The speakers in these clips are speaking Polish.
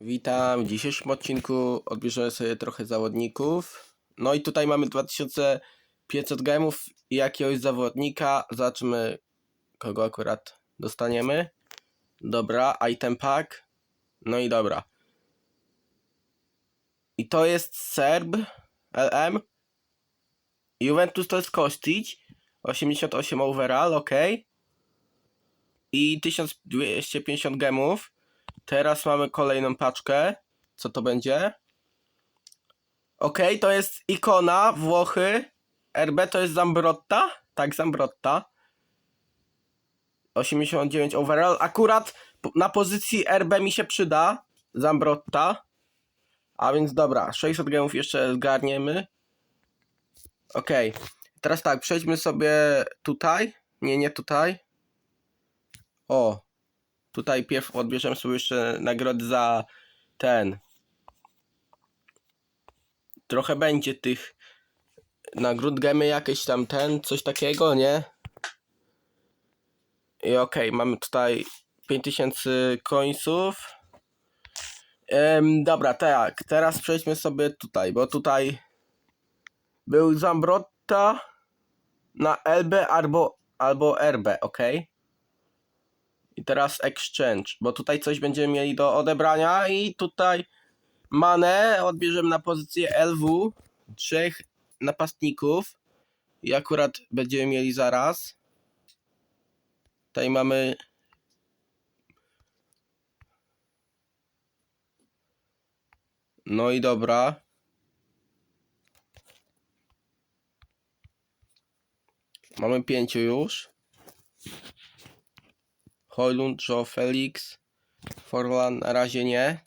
Witam. W dzisiejszym odcinku odbierzemy sobie trochę zawodników. No i tutaj mamy 2500 gemów i jakiegoś zawodnika. Zobaczymy, kogo akurat dostaniemy. Dobra, item pack. No i dobra. I to jest Serb LM. Juventus to jest Kostic. 88 overall, ok. I 1250 gemów. Teraz mamy kolejną paczkę. Co to będzie? Ok, to jest ikona Włochy. RB to jest Zambrotta. Tak, Zambrotta. 89 overall. Akurat na pozycji RB mi się przyda. Zambrotta. A więc dobra, 600 gemów jeszcze zgarniemy. Ok, teraz tak, przejdźmy sobie tutaj. Nie, nie tutaj. O, Tutaj pierw odbierzemy sobie jeszcze nagrody za ten. Trochę będzie tych nagród gemy jakieś tam ten, coś takiego, nie? I okej, mamy tutaj 5000 końców. Em, dobra, tak, teraz przejdźmy sobie tutaj, bo tutaj był Zambrotta na LB albo, albo RB, okej? I teraz exchange, bo tutaj coś będziemy mieli do odebrania i tutaj manę odbierzemy na pozycję LW trzech napastników i akurat będziemy mieli zaraz. Tutaj mamy No i dobra. Mamy pięciu już. Hojlund, Joe Felix, Forlan na razie nie.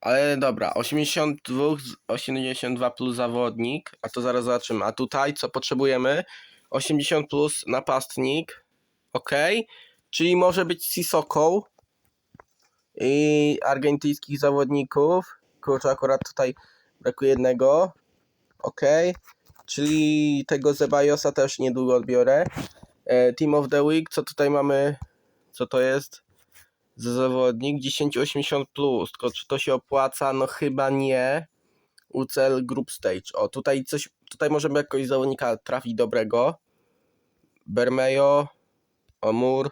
Ale dobra, 82, z- 82 plus zawodnik, a to zaraz zobaczymy. A tutaj co potrzebujemy? 80 plus napastnik, ok. Czyli może być Sissoko i argentyńskich zawodników. Kurczę, akurat tutaj brakuje jednego, ok. Czyli tego Zebajosa też niedługo odbiorę. E, Team of the Week, co tutaj mamy? Co to jest? Za zawodnik 1080 plus. Tylko czy to się opłaca? No chyba nie. UCL Group Stage. O, tutaj coś, tutaj możemy jakoś zawodnika trafić dobrego. Bermejo, Omur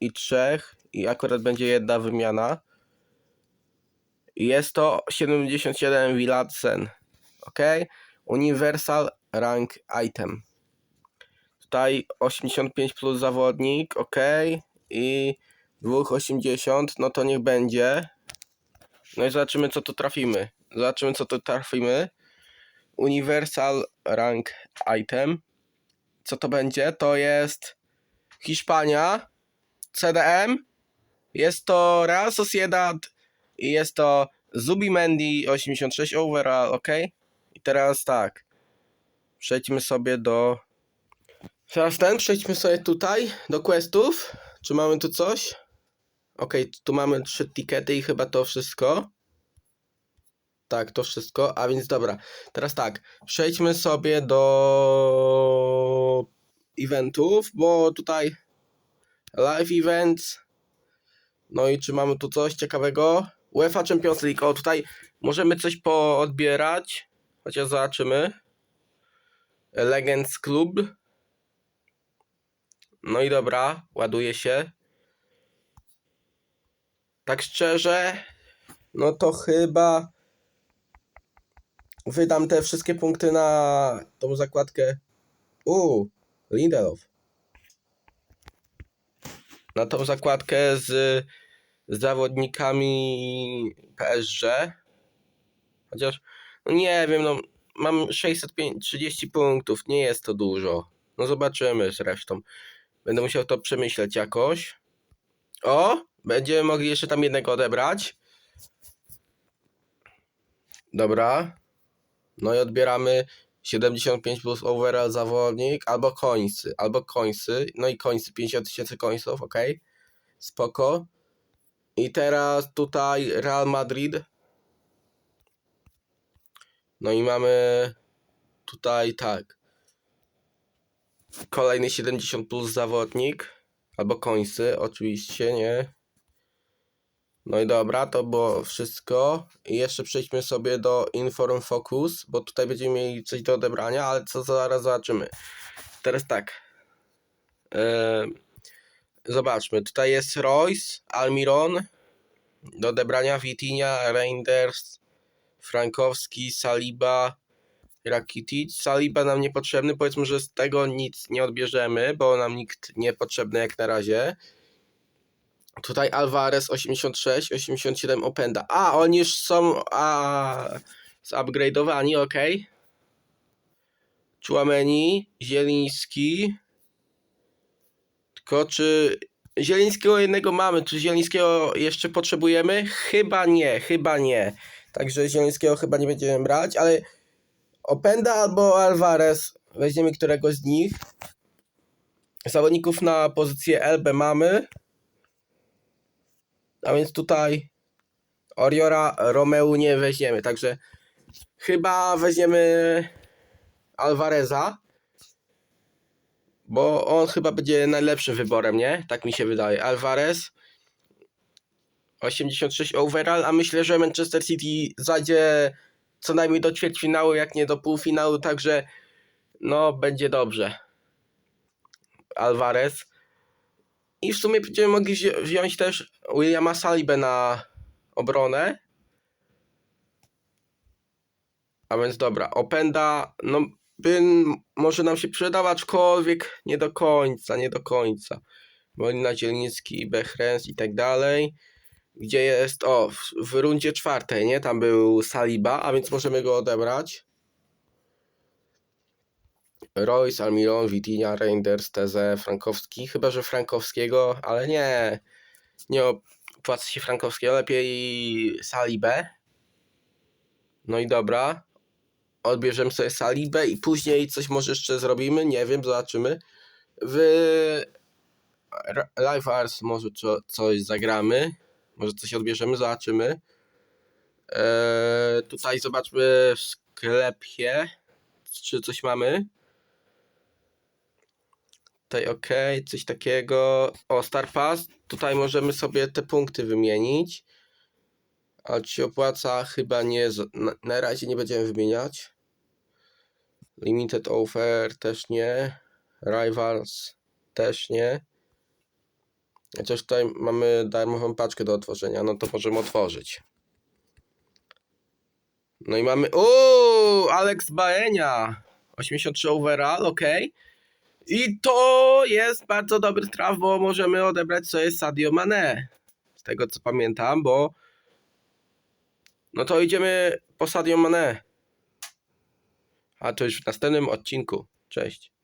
i trzech. I akurat będzie jedna wymiana. Jest to 77 Viladsen. Ok? Universal Rank Item. Tutaj 85 plus zawodnik, ok. I 2,80, no to niech będzie. No i zobaczymy co tu trafimy. Zobaczymy co tu trafimy. Universal Rank Item. Co to będzie? To jest Hiszpania, CDM, jest to Real Sociedad i jest to Zubimendi 86 overall, ok? I teraz tak. Przejdźmy sobie do Teraz ten, przejdźmy sobie tutaj do questów. Czy mamy tu coś? Okej, tu mamy trzy tikety i chyba to wszystko. Tak, to wszystko. A więc dobra. Teraz tak, przejdźmy sobie do eventów, bo tutaj live events. No i czy mamy tu coś ciekawego? UEFA Champions League. O, tutaj możemy coś poodbierać. Chociaż zobaczymy. Legends Club. No i dobra, ładuje się. Tak szczerze, no to chyba wydam te wszystkie punkty na tą zakładkę. U, Lindelof. Na tą zakładkę z zawodnikami PSG. Chociaż, no nie wiem, no mam 630 punktów, nie jest to dużo. No zobaczymy zresztą. Będę musiał to przemyśleć jakoś. O! Będziemy mogli jeszcze tam jednego odebrać. Dobra. No i odbieramy 75 plus overall zawodnik, albo końcy, albo końcy. No i końcy, 50 tysięcy końców, ok. Spoko. I teraz tutaj Real Madrid. No i mamy tutaj tak. Kolejny 70 plus zawodnik. Albo końcy, oczywiście, nie. No i dobra, to było wszystko. I jeszcze przejdźmy sobie do Inform Focus, bo tutaj będziemy mieli coś do odebrania, ale co zaraz zobaczymy. Teraz tak. Eee, zobaczmy, tutaj jest Royce, Almiron, do odebrania Witinia, Reinders, Frankowski, Saliba, Rakitic. Saliba nam niepotrzebny, powiedzmy, że z tego nic nie odbierzemy, bo nam nikt niepotrzebny jak na razie. Tutaj Alvarez 86, 87 Openda. A, oni już są a, zupgrade'owani, ok. Chouameni, Zieliński. Tylko czy Zielińskiego jednego mamy, czy Zielińskiego jeszcze potrzebujemy? Chyba nie, chyba nie. Także Zielińskiego chyba nie będziemy brać, ale Openda albo Alvarez, weźmiemy któregoś z nich. Zawodników na pozycję LB mamy. A więc tutaj Oriora Romeu nie weźmiemy, także chyba weźmiemy Alvareza, bo on chyba będzie najlepszym wyborem, nie? Tak mi się wydaje. Alvarez 86 overall, a myślę, że Manchester City zajdzie co najmniej do ćwierćfinału, jak nie do półfinału, także no będzie dobrze. Alvarez. I w sumie będziemy mogli wzi- wziąć też Williama Salibę na obronę. A więc dobra, Openda, no by może nam się przydał, aczkolwiek nie do końca, nie do końca. Molina Zielnicki, Behrens i tak dalej. Gdzie jest, o, w, w rundzie czwartej, nie? Tam był Saliba, a więc możemy go odebrać. Royce, Almiron, Vitinha, Reinders, Teze, Frankowski. Chyba, że Frankowskiego, ale nie. Nie opłaca się Frankowskiego, lepiej Salibę. No i dobra. Odbierzemy sobie Salibę i później coś może jeszcze zrobimy, nie wiem, zobaczymy. W Live Arts może co, coś zagramy. Może coś odbierzemy, zobaczymy. Eee, tutaj zobaczmy w sklepie, czy coś mamy. Tutaj ok, coś takiego. O, Star Pass. Tutaj możemy sobie te punkty wymienić. A czy opłaca? Chyba nie. Na, na razie nie będziemy wymieniać. Limited Offer też nie. Rivals też nie. Chociaż tutaj mamy darmową paczkę do otworzenia, no to możemy otworzyć. No i mamy. Uuu, Alex Baenia. 83 overall, ok. I to jest bardzo dobry traf, bo możemy odebrać sobie Sadio Mane. Z tego co pamiętam, bo. No to idziemy po Sadio Mane. A to już w następnym odcinku. Cześć.